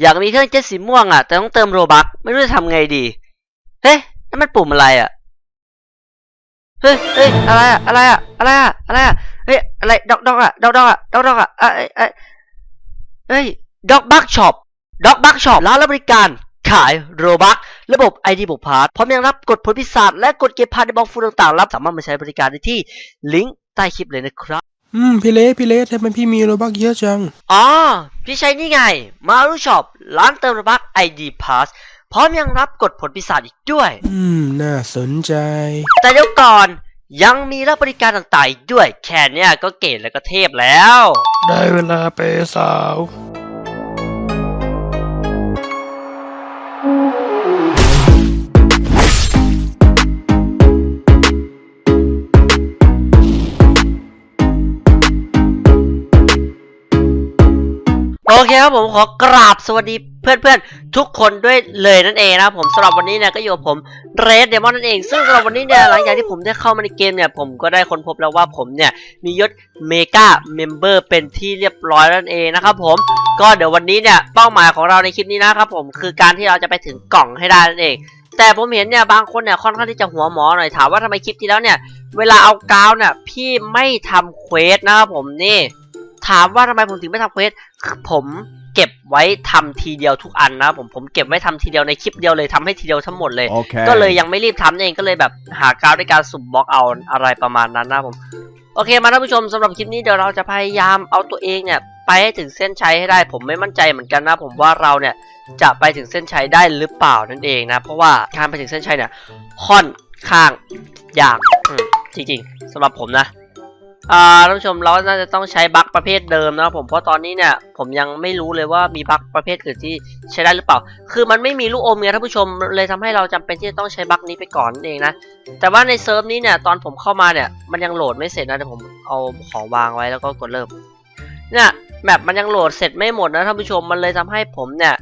อยากมีเครื่องเจ็ตสีม่วงอะแต่ต้องเติมโรบักไม่รู้จะทำไงดี เฮ้ยนั่นมันปุ่มอะไรอะเฮ้ยเฮ้ยอะไรอะอะไรอะอะไรอะอะไรอะเฮ้ยอะไรดอกดอกอะดอกดอกอะดอกดอกอะเอ้ยเอ้ยเฮ้ยดอกบักช็อปด็อกบักช็อปร้านรับบริการขายโรบักระบบ ID บุกพาร์ทพร้อมยังรับกดผลพิศาจและกดเก็บพาร์ทในบล็อกฟูต่างๆ รับสามารถมาใช้บริการได้ที่ลิงก์ใต้คลิปเลยนะครับ อืมพี่เละพี่เละทำไมพี่มีโรบักเยอะจัง อ๋อ พี่ใช้นี่ไง มารูช็อปร้านเติมโรบัก ID Pass พร้อมยังรับกดผลพิศาจอีกด้วย อืม น่าสนใจ แต่เดี๋ยวก่อนยังมีรับบริการต่างๆอีกด้วย แค่เนี้ยก็เก๋และก็เทพแล้ว ได้เวลาเปย์สาว เคครับผมขอกราบสวัสดีเพื่อนๆ ทุกคนด้วยเลยนั่นเองนะครับผมสำหรับวันนี้เนี่ยก็อยู่กับผมเรดเดมอนนั่นเอง ซึ่งสำหรับวันนี้เนี่ยหลังจากที่ผมได้เข้ามาในเกมเนี่ยผมก็ได้ค้นพบแล้วว่าผมเนี่ยมียศเมกาเมมเบอร์เป็นที่เรียบร้อยนั่นเองนะครับผมก็เดี๋ยววันนี้เนี่ยเป้าหมายของเราในคลิปนี้นะครับผมคือการที่เราจะไปถึงกล่องให้ได้นั่นเอง แต่ผมเห็นเนี่ยบางคนเนี่ยค่อนข้างที่จะหัวหมอหน่อยถามว่าทำไมคลิปที่แล้วเนี่ยเวลาเอากาวเนี่ยพี่ไม่ทำเควสนะครับผมนี่ ถามว่าทำไมผมถึงไม่ทำเควสคือผมเก็บไว้ทำทีเดียวทุกอันนะครับผมผมเก็บไว้ทำทีเดียวในคลิปเดียวเลยทำให้ทีเดียวทั้งหมดเลย Okay. ก็เลยยังไม่รีบทำนั่นเองก็เลยแบบหากาวด้วยการสุ่มบล็อกเอาอะไรประมาณนั้นนะครับผมโอเคมาท่านผู้ชมสำหรับคลิปนี้เดี๋ยวเราจะพยายามเอาตัวเองเนี่ยไปให้ถึงเส้นชัยให้ได้ ผมไม่มั่นใจเหมือนกันนะ ผมว่าเราเนี่ยจะไปถึงเส้นชัยได้หรือเปล่านั่นเองนะ เพราะว่าการไปถึงเส้นชัยเนี่ยค่อนข้างยากอืมจริงๆสำหรับผมนะ อ่าท่านผู้ชมเราน่าจะต้องใช้บั๊กประเภทเดิมนะครับผมเพราะตอนนี้เนี่ยผมยังไม่รู้เลยว่ามีบั๊กประเภทอื่นที่ใช้ได้หรือเปล่า คือมันไม่มีลูกอมไงท่านผู้ชมเลยทำให้เราจำเป็นที่จะต้องใช้บั๊กนี้ไปก่อนนั่นเองนะแต่ว่าในเซิร์ฟนี้เนี่ยตอนผมเข้ามาเนี่ยมันยังโหลดไม่เสร็จนะเดี๋ยวผมเอาของวางไว้แล้วก็กดเริ่มเนี่ยแมปมันยังโหลดเสร็จไม่หมดนะท่านผู้ชมมันเลยทำให้ผมเนี่ย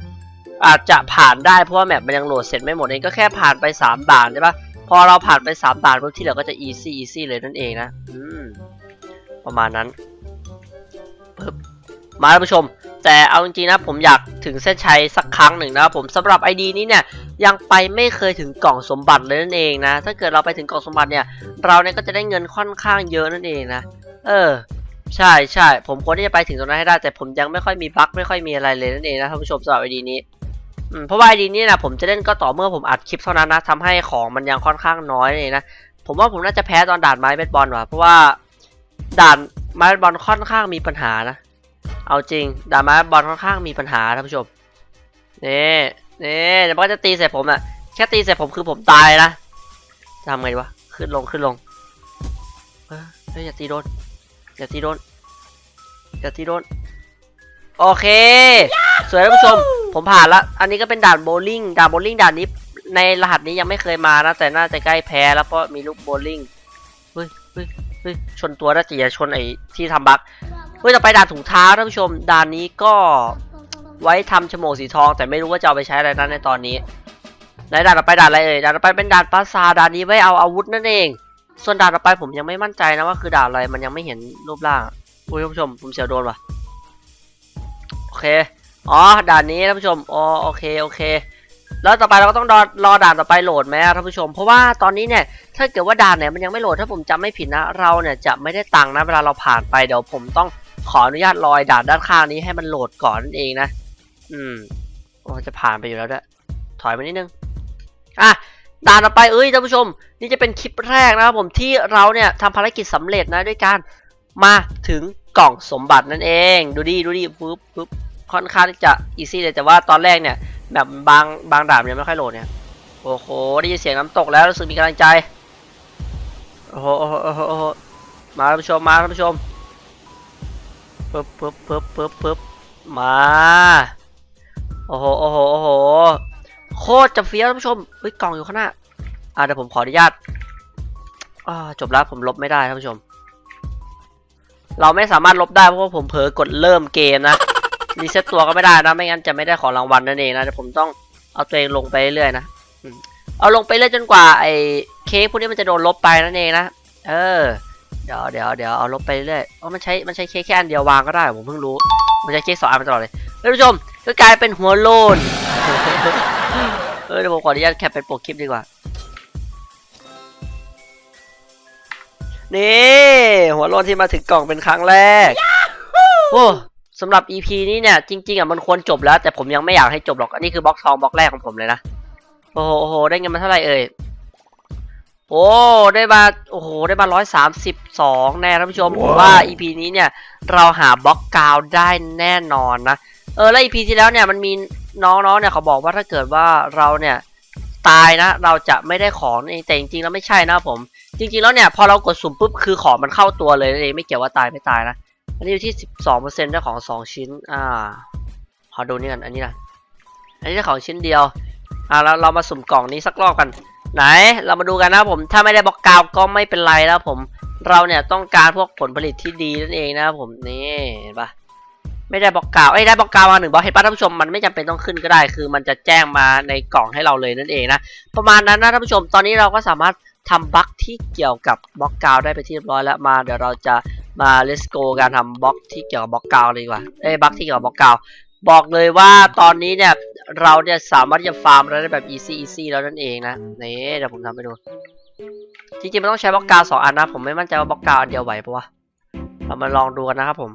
อาจจะผ่านได้เพราะว่าแมปมันยังโหลดเสร็จไม่หมดเองก็แค่ผ่านไป3ด่านใช่ปะพอเราผ่านไป3ด่านปุ๊บที่เหลือก็จะ easy easy เลยนั่นเองนะอืม ประมาณนั้นปึ๊บมาท่านผู้ชม แต่เอาจริงๆนะผมอยากถึงเส้นชัยสักครั้งหนึ่งนะครับผมสำหรับ ID นี้เนี่ยยังไปไม่เคยถึงกล่องสมบัติเลยนั่นเองนะ ถ้าเกิดเราไปถึงกล่องสมบัติเนี่ย เราเนี่ยก็จะได้เงินค่อนข้างเยอะนั่นเองนะ เออ ใช่ใช่ผมควรที่จะไปถึงตรงนั้นให้ได้ แต่ผมยังไม่ค่อยมีบั๊กไม่ค่อยมีอะไรเลยนั่นเองนะท่านผู้ชมสำหรับ ID นี้เพราะว่า ID นี้นะผมจะเล่นก็ต่อเมื่อผมอัดคลิปเท่านั้นนะทำให้ของมันยังค่อนข้างน้อยนั่นเองนะผมว่าผมน่าจะแพ้ตอนด่านไม้เบสบอลว่ะเพราะว่า ด่านไม้บอลค่อนข้างมีปัญหานะ เอาจริงด่านไม้บอลค่อนข้างมีปัญหาท่านผู้ชมนี่นี่เดี๋ยวมันก็จะตีใส่ผมอะแค่ตีใส่ผมคือผมตายนะจะทำไงดีวะขึ้นลงขึ้นลงเฮ้ยอย่าตีโดนอย่าตีโดนอย่าตีโดนโอเค สวยท่านผู้ชม ผมผ่านละ อันนี้ก็เป็นด่านโบว์ลิ่ง ด่านโบว์ลิ่งด่านนี้ ในรหัสนี้ยังไม่เคยมานะ แต่น่าจะใกล้แพ้แล้วเพราะมีลูกโบว์ลิ่ง เฮ้ยเฮ้ย ชนตัวน่าจะอย่าชนไอ้ที่ทำบั๊กเฮ้ยต่อไปด่านถุงเท้าท่านผู้ชมด่านนี้ก็ไว้ทำฉโมกสีทอง แต่ไม่รู้ว่าจะเอาไปใช้อะไรนั้นในตอนนี้ในด่านต่อไปด่านอะไรเอ่ยด่านต่อไปเป็นด่านปราสาทด่านนี้ไว้เอาอาวุธนั่นเอง ส่วนด่านต่อไปผมยังไม่มั่นใจนะว่าคือด่านอะไรมันยังไม่เห็นรูปร่างอุ้ยท่านผู้ชมผมเสียวโดนว่ะโอเคอ๋อด่านนี้ท่านผู้ชมอ๋อโอเคโอเค แล้วต่อไปเราก็ต้องรอรอด่านต่อไปโหลดไหมท่านผู้ชม เพราะว่าตอนนี้เนี่ยถ้าเกิดว่าด่านเนี่ยมันยังไม่โหลดถ้าผมจำไม่ผิดนะ เราเนี่ยจะไม่ได้ตังค์นะเวลาเราผ่านไปเดี๋ยวผมต้องขออนุญาตลอยด่านด้านข้างนี้ให้มันโหลดก่อนนั่นเองนะ อืมโอ้จะผ่านไปอยู่แล้วด้วยถอยมานิดนึงอะด่านต่อไปเอ้ยท่านผู้ชม นี่จะเป็นคลิปแรกนะครับผมที่เราเนี่ยทำภารกิจสำเร็จนะด้วยการมาถึงกล่องสมบัตินั่นเอง ดูดิดูดิปุ๊บปุ๊บค่อนข้างที่จะอีซี่เลยแต่ว่าตอนแรกเนี่ย แบบบางบางดานมันยังไม่ค่อยโหลดเนี่ย โอ้โหได้ยินเสียงน้ำตกแล้วรู้สึกมีกำลังใจ โอ้โหโอ้โหโอ้โหโอ้โหมาท่านผู้ชมมาท่านผู้ชมปึ๊บปึ๊บปึ๊บปึ๊บปึ๊บมา โอ้โหโอ้โหโอ้โหโคตรจะเฟี้ยวท่านผู้ชมเฮ้ยกล่องอยู่ข้างหน้าอ่าเดี๋ยวผมขออนุญาตอ่าจบแล้วผมลบไม่ได้ท่านผู้ชม เราไม่สามารถลบได้เพราะว่าผมเผลอกดเริ่มเกมนะ รีเซ็ตตัวก็ไม่ได้นะ ไม่งั้นจะไม่ได้ของรางวัลนั่นเองนะเดี๋ยวผมต้องเอาตัวเองลงไปเรื่อยๆนะอืมเอาลงไปเรื่อยจนกว่าไอ้เค้กพวกนี้มันจะโดนลบไปนั่นเองนะ เออ เดี๋ยวเดี๋ยวเดี๋ยวเอาลบไปเรื่อยเพราะมันใช้มันใช้เค้กแค่อันเดียววางก็ได้ผมเพิ่งรู้ มันใช้เค้กสองอันมาตลอดเลยท่านผู้ชมก็ก็กลายเป็นหัวโลนเออเดี๋ยวผมขออนุญาตแคปเป็นโปกคลิปดีกว่านี่หัวโลนที่มาถึงกล่องเป็นครั้งแรกโอ้ สำหรับ EP นี้เนี่ยจริงๆอะมันควรจบแล้ว แต่ผมยังไม่อยากให้จบหรอกอันนี้คือบล็อกทองบล็อกแรกของผมเลยนะโอ้โหโอ้โหได้เงินมาเท่าไหร่เอ่ยโอ้ได้มาโอ้โหได้มาร้อยสามสิบสองแน่ท่านผู้ชมผมว่า EP นี้เนี่ยเราหาบล็อกกาวได้แน่นอนนะเออแล้ว EP ที่แล้วเนี่ยมันมีน้องๆเนี่ยเขาบอกว่าถ้าเกิดว่าเราเนี่ยตายนะเราจะไม่ได้ของนั่นเองแต่จริงๆแล้วไม่ใช่นะผม จริงๆแล้วเนี่ยพอเรากดสุ่มปุ๊บคือของมันเข้าตัวเลยนั่นเองไม่เกี่ยวว่าตายไม่ตายนะ อันนี้อยู่ที่สิบสองเปอร์เซ็นต์ได้ของสองชิ้น อ่า ขอดูนี่กันอันนี้นะ อันนี้ได้ของชิ้นเดียว อ่าแล้วเรามาสุ่มกล่องนี้สักรอบกัน ไหน เรามาดูกันนะผม ถ้าไม่ได้บล็อกกาวก็ไม่เป็นไรแล้วผม เราเนี่ยต้องการพวกผลผลิตที่ดีนั่นเองนะผม นี่เห็นปะไม่ได้บล็อกกาวเอ้ยได้บล็อกกาวมาหนึ่งบล็อกเห็นปะท่านผู้ชมมันไม่จำเป็นต้องขึ้นก็ได้ คือมันจะแจ้งมาในกล่องให้เราเลยนั่นเองนะ ประมาณนั้นนะท่านผู้ชม ตอนนี้เราก็สามารถทำบั๊กที่เกี่ยวกับบล็อกกาวได้ไปที่เรียบร้อยแล้วมา เดี๋ยวเราจะ มา let's go การทำบล็อกที่เกี่ยวกับบล็อกกาวเลยดีกว่าเอ้ยบั๊กที่เกี่ยวกับบล็อกกาวบอกเลยว่าตอนนี้เนี่ยเราเนี่ยสามารถจะฟาร์มอะไรได้แบบ easy easy แล้วนั่นเองนะนี่เดี๋ยวผมทำให้ดูจริงๆมันต้องใช้บล็อกกาวสองอันนะผมไม่มั่นใจว่าบล็อกกาวอันเดียวไหวปะวะเรามาลองดูกันนะครับผม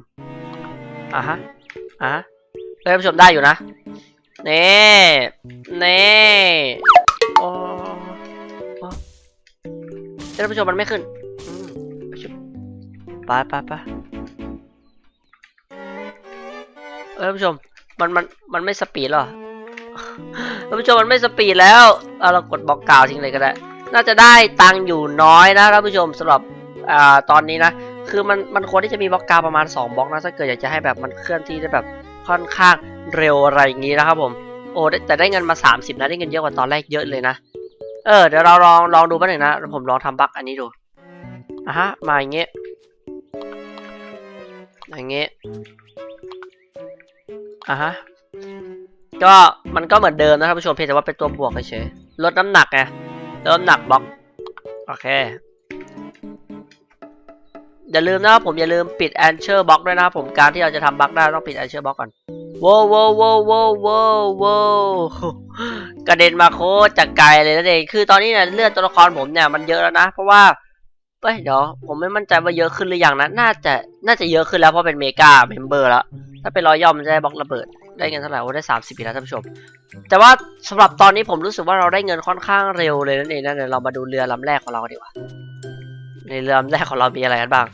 อะฮะอะเอ้ยท่านผู้ชมได้อยู่นะนี่นี่โอ้โอ้เอ้ยท่านผู้ชมมันไม่ขึ้น ไปไปไปเอ้ยท่านผู้ชม มันมันมันไม่สปีดหรอท่านผู้ชมมันไม่สปีดแล้วเอาเรากดบล็อกกล่าวทิ้งเลยก็ได้ น่าจะได้ตังค์อยู่น้อยนะท่านผู้ชมสำหรับอ่าตอนนี้นะ คือมันมันควรที่จะมีบล็อกกาวประมาณ 2บล็อกนะถ้าเกิดอยากจะให้แบบมันเคลื่อนที่ได้แบบค่อนข้างเร็วอะไรอย่างนี้นะครับผม โอ้แต่ได้เงินมา 30 นะได้เงินเยอะกว่าตอนแรกเยอะเลยนะ เออเดี๋ยวเราลองลองดูแป๊บหนึงนะ ผมลองทำบั๊กอันนี้ดูอะฮะมาอย่างเงี้ย อย่างเงี้ยอะฮะ ก็มันก็เหมือนเดิมนะครับผู้ชมเพียงแต่ว่าเป็นตัวบวกเฉยลดน้ำหนักไงลดน้ำหนักบล็อก โอเค อย่าลืมนะครับผมอย่าลืมปิด a n c h o r box ด้วยนะครับผมการที่เราจะทำบั๊กได้ต้องปิด a n c h o r box ก่อนว้าวว้าวว้าวว้าวว้าวว้าวกระเด็นมาโคตรจากไกลเลยนั่นเองคือตอนนี้เนี่ยเลือดตัวละครผมเนี่ยมันเยอะแล้วนะ เพราะว่า เอ้ยเดี๋ยวผมไม่มั่นใจว่าเยอะขึ้นหรือยังนะน่าจะน่าจะเยอะขึ้นแล้วเพราะเป็นเมกาเมมเบอร์แล้ว ถ้าเป็นรอยย่อมมันจะได้บล็อกระเบิด ได้เงินเท่าไหร่โอ้ได้สามสิบปีแล้วท่านผู้ชม แต่ว่าสำหรับตอนนี้ผมรู้สึกว่าเราได้เงินค่อนข้างเร็วเลยนั่นเองนะเดี๋ยวเรามาดูเรือลำแรกของเรากันดีกว่าในเรือลำแรกของเรามีอะไรกันบ้าง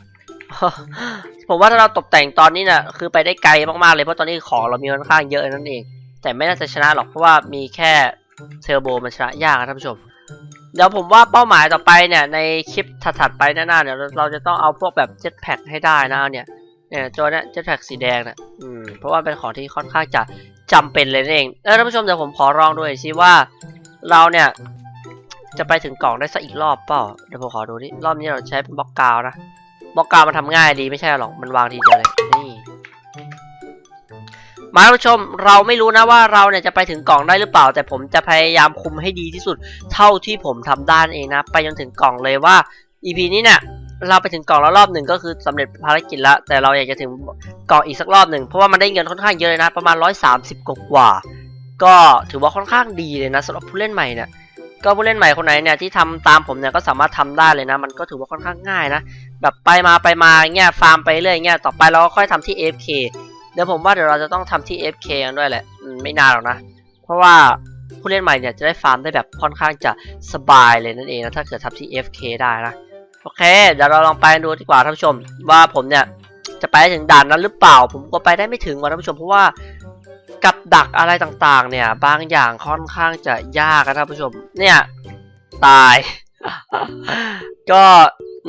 ผมว่าถ้าเราตกแต่งตอนนี้นี่ยคือไปได้ไกลมากๆเลยเพราะตอนนี้ของเรามีค่อนข้างเยอะนั่นเอง แต่ไม่น่าจะชนะหรอกเพราะว่ามีแค่เทอร์โบมันชนะยากนะท่านผู้ชม เดี๋ยวผมว่าเป้าหมายต่อไปเนี่ยในคลิปถัดๆไปหน้าๆเนี่ยเราเราจะต้องเอาพวกแบบเจ็ตแพ็กให้ได้นะเนี่ยเนี่ยตัวเนี้ยเจ็ตแพ็กสีแดงเนี่ยอืมเพราะว่าเป็นของที่ค่อนข้างจะจำเป็นเลยนั่นเองเออท่านผู้ชมเดี๋ยวผมขอลองดูหน่อยสิว่าเราเนี่ยจะไปถึงกล่องได้สักอีกรอบเปล่าเดี๋ยวผมขอดูนี่รอบนี้เราใช้เป็นบล็อกกาวนะบล็อกกาวมันทำง่ายดีไม่ใช่หรอกมันวางทีเดียวเลยนี่ มาท่านผู้ชมเราไม่รู้นะว่าเราเนี่ยจะไปถึงกล่องได้หรือเปล่า แต่ผมจะพยายามคุมให้ดีที่สุด เท่าที่ผมทำได้นั่นเองนะ ไปจนถึงกล่องเลยว่า EP นี้เนี่ยเราไปถึงกล่องแล้วรอบหนึ่งก็คือสำเร็จภารกิจแล้ว แต่เราอยากจะถึงกล่องอีกสักรอบหนึ่งเพราะว่ามันได้เงินค่อนข้างเยอะเลยนะ ประมาณ 130กว่ากว่า ก็ถือว่าค่อนข้างดีเลยนะสำหรับผู้เล่นใหม่เนี่ยก็ผู้เล่นใหม่คนไหนเนี่ยที่ทำตามผมเนี่ยก็สามารถทำได้เลยนะ มันก็ถือว่าค่อนข้างง่ายนะ แบบไปมาไปมาเงี้ยฟาร์มไปเรื่อยเงี้ยต่อไปเราก็ค่อยทำที่ AFK เดี๋ยวผมว่าเดี๋ยวเราจะต้องทำที่ F K กันด้วยแหละไม่นานหรอกนะ เพราะว่าผู้เล่นใหม่เนี่ยจะได้ฟาร์มได้แบบค่อนข้างจะสบายเลยนั่นเองนะถ้าเกิดทำที่ F K ได้นะโอเค เดี๋ยวเราลองไปดูดีกว่าท่านผู้ชม ว่าผมเนี่ยจะไปถึงด่านนั้นหรือเปล่า ผมก็ไปได้ไม่ถึงว่ะท่านผู้ชมเพราะว่ากับดักอะไรต่างๆ เนี่ย บางอย่างค่อนข้างจะยากนะท่านผู้ชม เนี่ยตาย ก็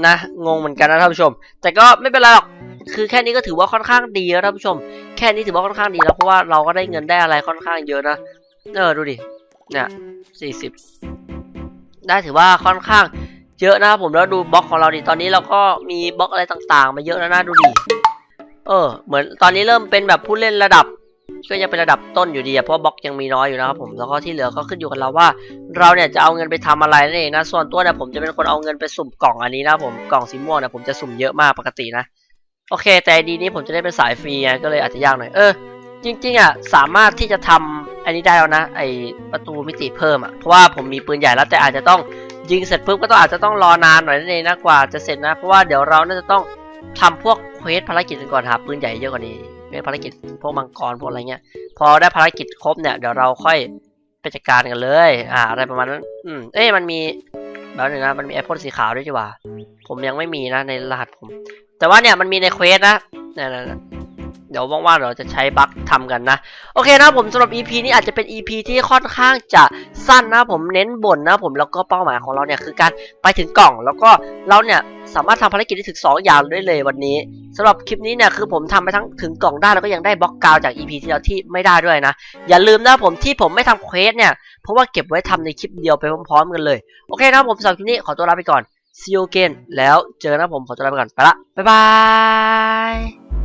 นะงงเหมือนกันนะท่านผู้ชม แต่ก็ไม่เป็นไรหรอก คือแค่นี้ก็ถือว่าค่อนข้างดีแล้วท่านผู้ชม แค่นี้ถือว่าค่อนข้างดีแล้วเพราะว่าเราก็ได้เงินได้อะไรค่อนข้างเยอะนะ เออดูดิ เนี่ยสี่สิบได้ถือว่าค่อนข้างเยอะนะครับผมแล้วดูบล็อกของเราดิตอนนี้เราก็มีบล็อกอะไรต่างๆ มาเยอะแล้วนะดูดิ เออ เหมือนตอนนี้เริ่มเป็นแบบผู้เล่นระดับก็ยังเป็นระดับต้นอยู่ดีอะเพราะบล็อกยังมีน้อยอยู่นะครับผมแล้วก็ที่เหลือก็ขึ้นอยู่กับเราว่า เราเนี่ยจะเอาเงินไปทำอะไรนั่นเองนะส่วนตัวเนี่ยผมจะเป็นคนเอาเงินไปสุ่มกล่องอันนี้นะผมกล่องสีม่วงเนี่ยผมจะสุ่มเยอะมากปกตินะ โอเค แต่ดีนี้ผมจะได้เป็นสายฟรีไงก็เลยอาจจะยากหน่อยเออจริงๆอะสามารถที่จะทำอันนี้ได้แล้วนะ ไอประตูมิติเพิ่มอะเพราะว่าผมมีปืนใหญ่แล้วแต่อาจจะต้องยิงเสร็จปุ๊บก็ต้องอาจจะต้องรอนานหน่อยนั่นเองนะกว่าจะเสร็จนะ เพราะว่าเดี๋ยวเราน่าจะต้องทำพวกเควสภารกิจกันก่อนหาปืนใหญ่เยอะกว่านี้เควสภารกิจพวกมังกรพวกอะไรเงี้ยพอได้ภารกิจครบเนี่ยเดี๋ยวเราค่อยไปจัดการกันเลย อ่า อะไรประมาณนั้นอืมเอ้ยมันมีแบบนึงนะมันมีแอปเปิลสีขาวด้วยจ้ะวะผมยังไม่มีนะในรหัสผม แต่ว่าเนี่ยมันมีในเควสนะเนี่ยเดี๋ยวว่างๆเดี๋ยวเราจะใช้บั๊กทำกันนะ โอเคนะผมสำหรับ EP นี้อาจจะเป็น EP ที่ค่อนข้างจะสั้นนะผมเน้นบ่นนะผมแล้วก็เป้าหมายของเราเนี่ยคือการไปถึงกล่องแล้วก็เราเนี่ยสามารถทำภารกิจได้ถึง 2 อย่างได้เลยวันนี้สำหรับคลิปนี้เนี่ยคือผมทำไปทั้งถึงกล่องได้แล้วก็ยังได้บล็อกกาวจาก EP ที่แล้วที่ไม่ได้ด้วยนะ อย่าลืมนะผมที่ผมไม่ทำเควสเนี่ยเพราะว่าเก็บไว้ทำในคลิปเดียวไปพร้อมๆกันเลย โอเคนะผมสำหรับคลิปนี้ขอตัวลาไปก่อน see you again แล้วเจอกันนะผมขอตัวลาไปก่อนไปละบ๊ายบาย